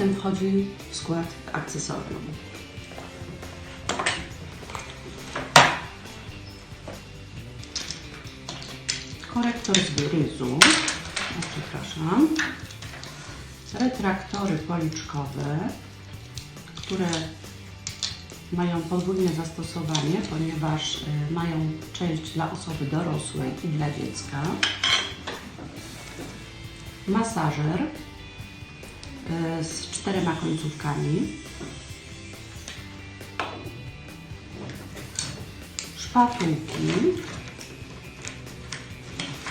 czasem wchodzi w skład akcesorium. Korektor z ryzu, o, przepraszam, retraktory policzkowe, które mają podwójne zastosowanie, ponieważ y, mają część dla osoby dorosłej i dla dziecka. Masażer z czterema końcówkami. Szpatułki.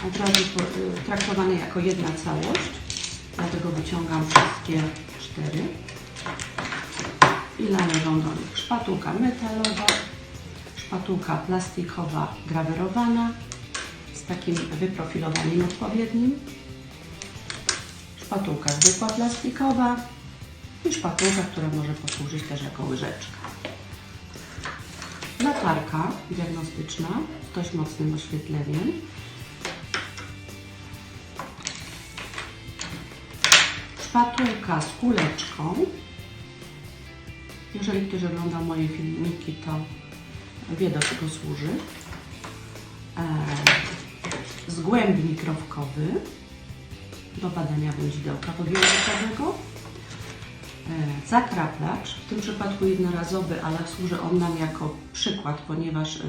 Od razu y, traktowane jako jedna całość, dlatego wyciągam wszystkie cztery i należą do nich szpatułka metalowa, szpatułka plastikowa grawerowana z takim wyprofilowaniem odpowiednim, szpatułka zwykła plastikowa i szpatułka, która może posłużyć też jako łyżeczka. Latarka diagnostyczna z dość mocnym oświetleniem. Szpatułka z kuleczką jeżeli ktoś ogląda moje filmiki, to wie do czego służy. E, zgłębnik rowkowy do badania wędzidełka podjęzykowego. E, zakraplacz, w tym przypadku jednorazowy, ale służy on nam jako przykład, ponieważ e,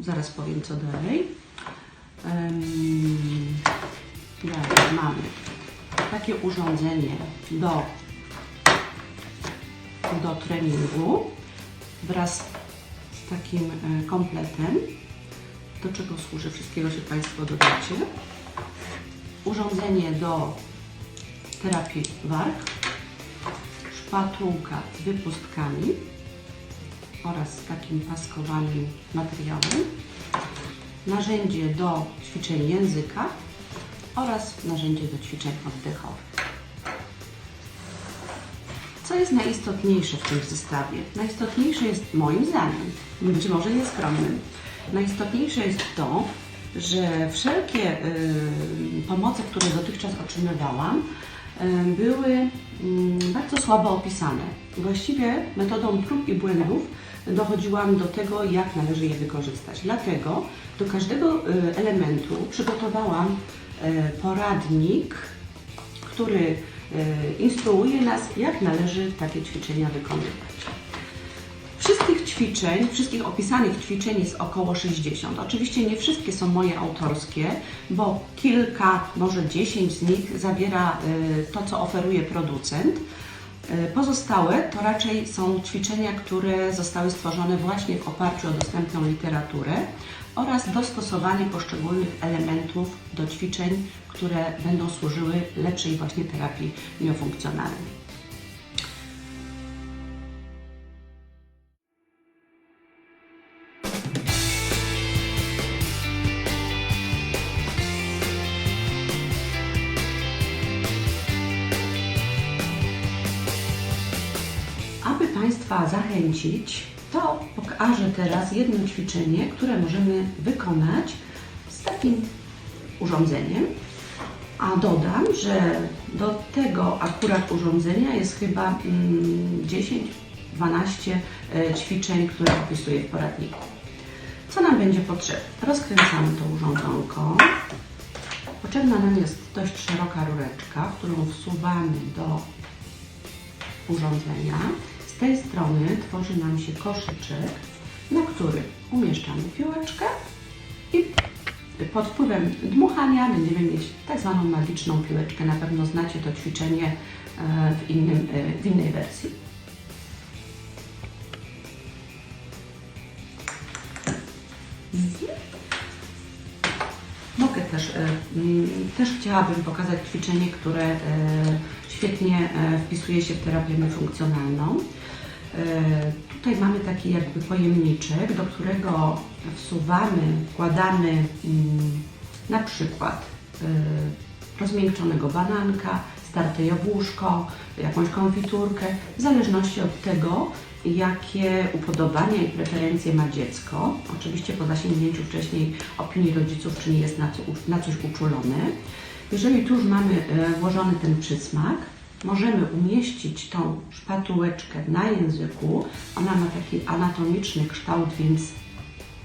zaraz powiem co dalej. Dalej mamy takie urządzenie do do treningu wraz z takim e, kompletem, do czego służy, wszystkiego się Państwo dodacie. Urządzenie do terapii warg, szpatułka z wypustkami oraz z takim paskowanym materiałem, narzędzie do ćwiczeń języka oraz narzędzie do ćwiczeń oddechowych. Co jest najistotniejsze w tym zestawie? Najistotniejsze jest moim zdaniem, być może nieskromnym, najistotniejsze jest to, że wszelkie y, pomoce, które dotychczas otrzymywałam, y, były y, bardzo słabo opisane. Właściwie metodą prób i błędów dochodziłam do tego, jak należy je wykorzystać. Dlatego do każdego y, elementu przygotowałam poradnik, który instruuje nas, jak należy takie ćwiczenia wykonywać. Ćwiczeń, wszystkich opisanych ćwiczeń jest około 60. Oczywiście nie wszystkie są moje autorskie, bo kilka, może 10 z nich zawiera e, to, co oferuje producent. E, Pozostałe to raczej są ćwiczenia, które zostały stworzone właśnie w oparciu o dostępną literaturę oraz dostosowanie poszczególnych elementów do ćwiczeń, które będą służyły lepszej właśnie terapii miofunkcjonalnej. Państwa zachęcić, to pokażę teraz jedno ćwiczenie, które możemy wykonać z takim urządzeniem. A dodam, że do tego akurat urządzenia jest chyba mm, 10-12 e, ćwiczeń, które opisuję w poradniku. Co nam będzie potrzebne? Rozkręcamy to urządzonko. Potrzebna nam jest dość szeroka rureczka, którą wsuwamy do urządzenia. Tej strony tworzy nam się koszyczek, na który umieszczamy piłeczkę i pod wpływem dmuchania będziemy mieć tak zwaną magiczną piłeczkę. Na pewno znacie to ćwiczenie e, w, innym, e, w innej wersji. Mogę też, e, też chciałabym pokazać ćwiczenie, które świetnie e, wpisuje się w terapię funkcjonalną. E, Tutaj mamy taki jakby pojemniczek, do którego wsuwamy, wkładamy mm, na przykład e, rozmiękczonego bananka, starte jabłuszko, jakąś konfiturkę, w zależności od tego, jakie upodobania i preferencje ma dziecko. Oczywiście po zasięgnięciu wcześniej opinii rodziców, czy nie jest na, co, na coś uczulone. Jeżeli tu już mamy e, włożony ten przysmak, możemy umieścić tą szpatułeczkę na języku. Ona ma taki anatomiczny kształt, więc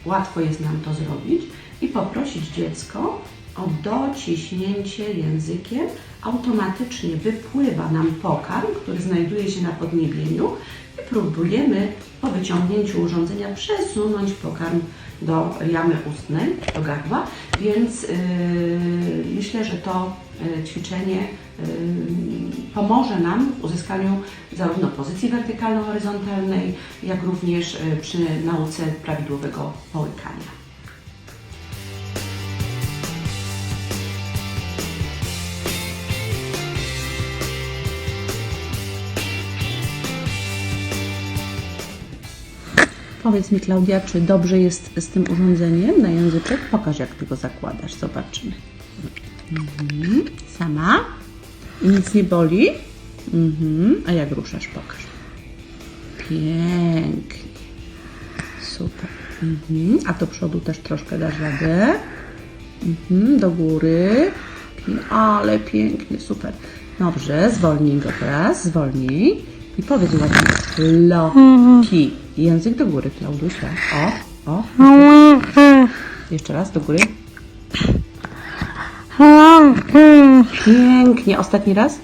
łatwo jest nam to zrobić i poprosić dziecko o dociśnięcie językiem. Automatycznie wypływa nam pokarm, który znajduje się na podniebieniu próbujemy po wyciągnięciu urządzenia przesunąć pokarm do jamy ustnej, do gardła, więc yy, myślę, że to yy, ćwiczenie yy, pomoże nam w uzyskaniu zarówno pozycji wertykalno-horyzontalnej, jak również yy, przy nauce prawidłowego połykania. Powiedz mi, Klaudia, czy dobrze jest z tym urządzeniem na języczek? Pokaż, jak ty go zakładasz, zobaczymy. Mhm. Sama? I nic nie boli? Mhm. A jak ruszasz, pokaż. Pięknie. Super. Mhm. A do przodu też troszkę dasz radę. Mhm. Do góry. Ale pięknie, super. Dobrze, zwolnij go teraz, zwolnij. I powiedz ładnie. Loki. Język do góry, Klaudusia. O, o. Jeszcze raz do góry. Pięknie. Ostatni raz.